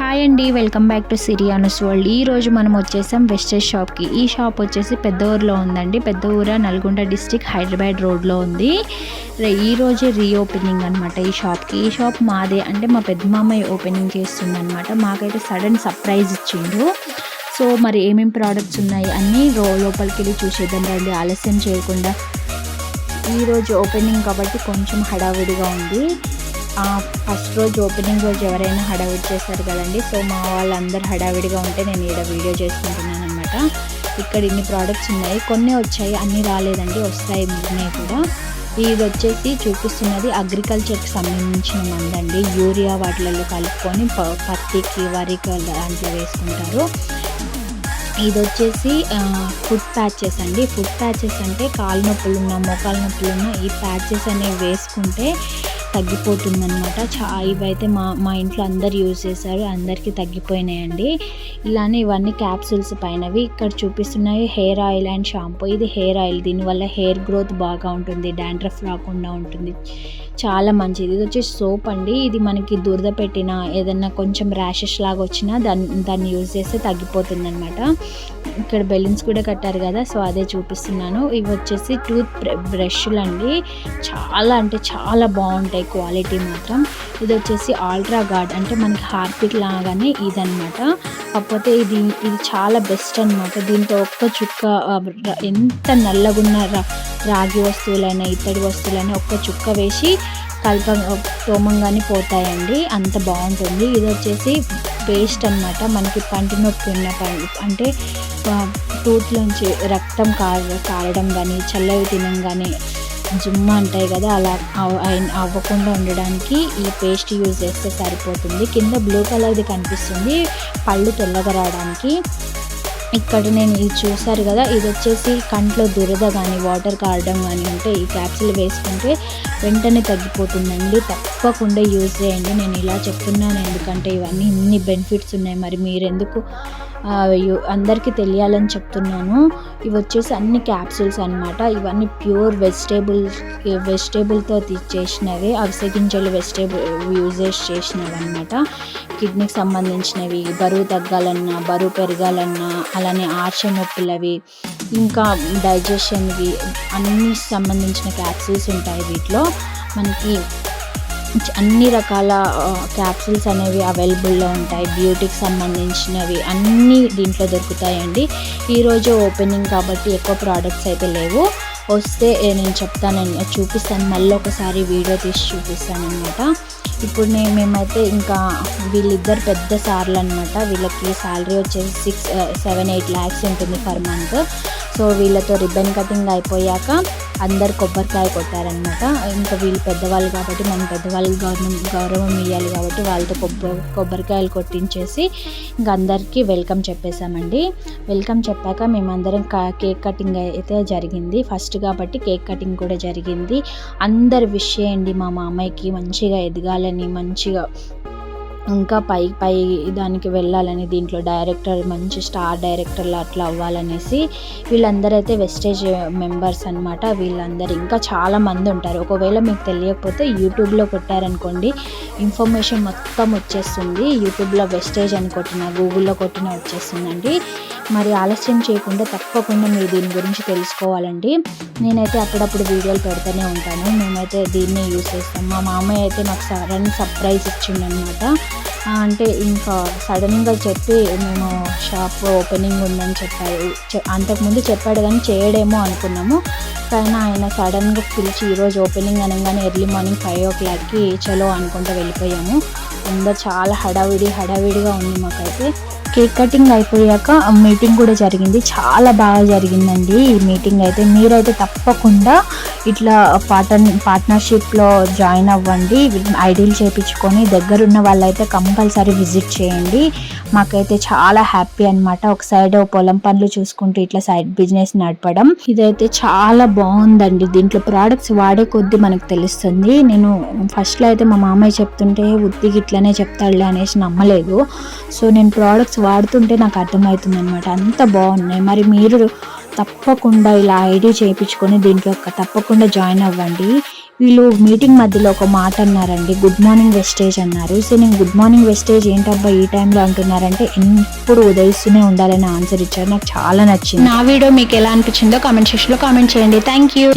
Hi అండి welcome back to సిరియానస్ world. ఈ రోజు మనం వచ్చేసాం వెస్టర్ షాప్కి ఈ షాప్ వచ్చేసి పెద్ద ఊర్లో ఉందండి. పెద్ద ఊర? నల్గొండ డిస్టిక్ హైదరాబాద్ రోడ్లో ఉంది. ఈ రోజే రీఓపెనింగ్ అనమాట ఈ షాప్కి ఈ షాప్ మాదే అంటే మా పెద్ద మామయ్య ఓపెనింగ్ చేస్తుందనమాట మాకైతే సడన్ సర్ప్రైజ్ ఇచ్చిండు. సో మరి ఏమేమి ప్రోడక్ట్స్ ఉన్నాయి అన్నీ రో లోపలికి వెళ్ళి చూసేద్దాం రండి. ఆలస్యం చేయకుండా. ఈరోజు ఓపెనింగ్ కాబట్టి కొంచెం హడావిడిగా ఉంది. ఫస్ట్ రోజు ఓపెనింగ్ రోజు ఎవరైనా హడావిడి చేస్తారు కదండి. సో మా వాళ్ళందరూ హడావిడిగా ఉంటే నేను ఈడ వీడియో చేసుకుంటున్నాను అనమాట ఇక్కడ ఇన్ని ప్రోడక్ట్స్ ఉన్నాయి. కొన్ని వచ్చాయి అన్నీ రాలేదండి. వస్తాయి ఉన్నాయి కూడా. ఇది వచ్చేసి చూపిస్తున్నది అగ్రికల్చర్కి సంబంధించిన మందండి. యూరియా వాటిలలో కలుపుకొని ప- పత్తికి వరికి దాంట్లో వేసుకుంటారు. ఇది వచ్చేసి ఫుడ్ ప్యాచెస్ అండి. ఫుడ్ ప్యాచెస్ అంటే కాలు నొప్పులు ఉన్న మోకాలు నొప్పులు ఉన్న ఈ ప్యాచెస్ అనేవి వేసుకుంటే తగ్గిపోతుందనమాట చా ఇవైతే మా మా ఇంట్లో అందరు యూజ్ చేశారు. అందరికీ తగ్గిపోయినాయండి. ఇలానే ఇవన్నీ క్యాప్సూల్స్ పైనవి ఇక్కడ చూపిస్తున్నాయి. Hair oil and shampoo. ఇది హెయిర్ ఆయిల్. దీనివల్ల హెయిర్ గ్రోత్ బాగా ఉంటుంది. డాండ్రఫ్ రాకుండా ఉంటుంది. చాలా మంచిది. ఇది వచ్చి సోప్ అండి. ఇది మనకి దురద పెట్టిన ఏదన్నా కొంచెం ర్యాషెస్ లాగా వచ్చినా దాన్ని దాన్ని యూజ్ చేస్తే తగ్గిపోతుంది అనమాట ఇక్కడ బెలూన్స్ కూడా కట్టారు కదా సో అదే చూపిస్తున్నాను. ఇవి వచ్చేసి టూత్ బ్రష్లు అండి. చాలా అంటే చాలా బాగుంటాయి. క్వాలిటీ మాత్రం ఇది వచ్చేసి ఆల్ట్రా గార్డ్ అంటే మనకి హార్పిక్ లాగానే ఇదనమాట కాకపోతే ఇది ఇది చాలా బెస్ట్ అనమాట దీంతో ఒక్క చుక్క ఎంత నల్లగున్న రాగి వస్తువులైనా ఇత్తడి వస్తువులైనా ఒక్క చుక్క వేసి కల్ప తోమంగానే పోతాయండి. అంత బాగుంటుంది. ఇది వచ్చేసి పేస్ట్ అన్నమాట. మనకి పంటి నొప్పి ఉన్న పం- అంటే టూత్లోంచి రక్తం కార కారడం కానీ చల్లవి తినంగానే జుమ్మ అంటాయి కదా అలా అవ- అవ్వకుండా ఉండడానికి ఈ పేస్ట్ యూజ్ చేస్తే సరిపోతుంది. కింద బ్లూ కలర్ది కనిపిస్తుంది పళ్ళు తెల్లగా రావడానికి. ఇక్కడ నేను ఇది చూశారు కదా ఇది వచ్చేసి కంట్లో దురద కానీ వాటర్ కారడం కానీ ఉంటే ఈ క్యాప్సిల్ వేసుకుంటే వెంటనే తగ్గిపోతుందండి. తప్పకుండా యూజ్ చేయండి. నేను ఇలా చెప్తున్నాను ఎందుకంటే ఇవన్నీ ఇన్ని బెనిఫిట్స్ ఉన్నాయి. మరి మీరు ఎందుకు అందరికీ తెలియాలని చెప్తున్నాను. ఇవి వచ్చేసి అన్ని క్యాప్సూల్స్ అన్నమాట. ఇవన్నీ ప్యూర్ వెజిటేబుల్ వెజిటేబుల్తో చేసినవి అవిసె గింజలు వెజిటేబుల్ యూజెస్ చేసినవి అనమాట కిడ్నీకి సంబంధించినవి బరువు తగ్గాలన్నా బరువు పెరగాలన్నా అలానే ఆర్చే నొప్పులవి ఇంకా డైజెషన్వి అన్ని సంబంధించిన క్యాప్సిల్స్ ఉంటాయి వీటిలో. మనకి అన్ని రకాల క్యాప్సిల్స్ అనేవి అవైలబుల్లో ఉంటాయి. బ్యూటీకి సంబంధించినవి అన్నీ దీంట్లో దొరుకుతాయండి. ఈరోజు ఓపెనింగ్ కాబట్టి ఎక్కువ ప్రోడక్ట్స్ అయితే లేవు. వస్తే నేను చెప్తాను చూపిస్తాను. మళ్ళీ ఒకసారి వీడియో తీసి చూపిస్తాను అనమాట ఇప్పుడు నేను మేమైతే ఇంకా వీళ్ళిద్దరు పెద్ద సార్లు అనమాట వీళ్ళకి శాలరీ వచ్చేసి సిక్స్ సెవెన్ ఎయిట్ ల్యాక్స్ ఉంటుంది పర్ మంత్. సో వీళ్ళతో రిబ్బన్ కటింగ్ అయిపోయాక అందరు కొబ్బరికాయ కొట్టారనమాట ఇంకా వీళ్ళు పెద్దవాళ్ళు కాబట్టి మనం పెద్దవాళ్ళకి గౌరవం గౌరవం ఇవ్వాలి కాబట్టి వాళ్ళతో కొబ్బరి కొబ్బరికాయలు కొట్టించేసి ఇంకా అందరికీ వెల్కమ్ చెప్పేశామండి. వెల్కమ్ చెప్పాక మేమందరం కేక్ కటింగ్ అయితే జరిగింది. ఫస్ట్ కాబట్టి కేక్ కటింగ్ కూడా జరిగింది. అందరు విష్ చేయండి మా మామయ్యకి. మంచిగా ఎదగాలని మంచిగా ఇంకా పై పై దానికి వెళ్ళాలని దీంట్లో డైరెక్టర్ మంచి స్టార్ డైరెక్టర్లు అట్లా అవ్వాలనేసి వీళ్ళందరూ అయితే వెస్టేజ్ మెంబర్స్ అనమాట వీళ్ళందరూ ఇంకా చాలా మంది ఉంటారు. ఒకవేళ మీకు తెలియకపోతే యూట్యూబ్లో కొట్టారనుకోండి ఇన్ఫర్మేషన్ మొత్తం వచ్చేస్తుంది. యూట్యూబ్లో వెస్టేజ్ అని కొట్టిన గూగుల్లో కొట్టిన వచ్చేస్తుందండి. మరి ఆలస్యం చేయకుండా తప్పకుండా మీరు దీని గురించి తెలుసుకోవాలండి. నేనైతే అప్పుడప్పుడు వీడియోలు పెడుతూనే ఉంటాను. మేమైతే దీన్ని యూస్ చేస్తాం. మా మామయ్య అయితే నాకు సడన్ సర్ప్రైజ్ ఇచ్చిండనమాట అంటే ఇంకా సడన్గా చెప్పి మేము షాప్ ఓపెనింగ్ ఉందని చెప్పారు. అంతకుముందు చెప్పాడు కానీ చేయడేమో అనుకున్నాము. కానీ ఆయన సడన్గా పిలిచి ఈరోజు ఓపెనింగ్ అనగానే ఎర్లీ మార్నింగ్ ఫైవ్ ఓ క్లాక్కి చలో అనుకుంటూ వెళ్ళిపోయాము. అందరూ చాలా హడావిడి హడావిడిగా ఉంది మాకైతే. కేక్ కటింగ్ అయిపోయాక మీటింగ్ కూడా జరిగింది. చాలా బాగా జరిగిందండి ఈ మీటింగ్ అయితే. మీరైతే తప్పకుండా ఇట్లా పార్టన్ పార్ట్నర్షిప్లో జాయిన్ అవ్వండి. ఐడీలు చేయించుకొని దగ్గరున్న వాళ్ళైతే కంపల్సరీ విజిట్ చేయండి. మాకైతే చాలా హ్యాపీ అన్నమాట. ఒక సైడ్ పొలం పనులు చూసుకుంటూ ఇట్లా సైడ్ బిజినెస్ నడపడం. ఇదైతే చాలా బాగుందండి. దీంట్లో ప్రోడక్ట్స్ వాడే కొద్దీ మనకు తెలుస్తుంది. నేను ఫస్ట్లో అయితే మా మామయ్య చెప్తుంటే ఉత్తికి ఇట్లనే చెప్తాడులే అనేసి నమ్మలేదు. సో నేను ప్రోడక్ట్స్ వాడుతుంటే నాకు అర్థమవుతుంది అనమాట అంత బాగున్నాయి. మరి మీరు తప్పకుండా ఇలా ఐడి చేయించుకొని దీంట్లో తప్పకుండా జాయిన్ అవ్వండి. వీళ్ళు మీటింగ్ మధ్యలో ఒక మాట అన్నారండి. గుడ్ మార్నింగ్ వెస్టేజ్ అన్నారు. సో నేను గుడ్ మార్నింగ్ వెస్టేజ్ ఏంటబ్బా ఈ టైంలో అంటున్నారంటే ఎప్పుడు ఉదయిస్తూనే ఉండాలని ఆన్సర్ ఇచ్చారు. నాకు చాలా నచ్చింది. నా వీడియో మీకు ఎలా అనిపించిందో కామెంట్ సెక్షన్లో కామెంట్ చేయండి. Thank you.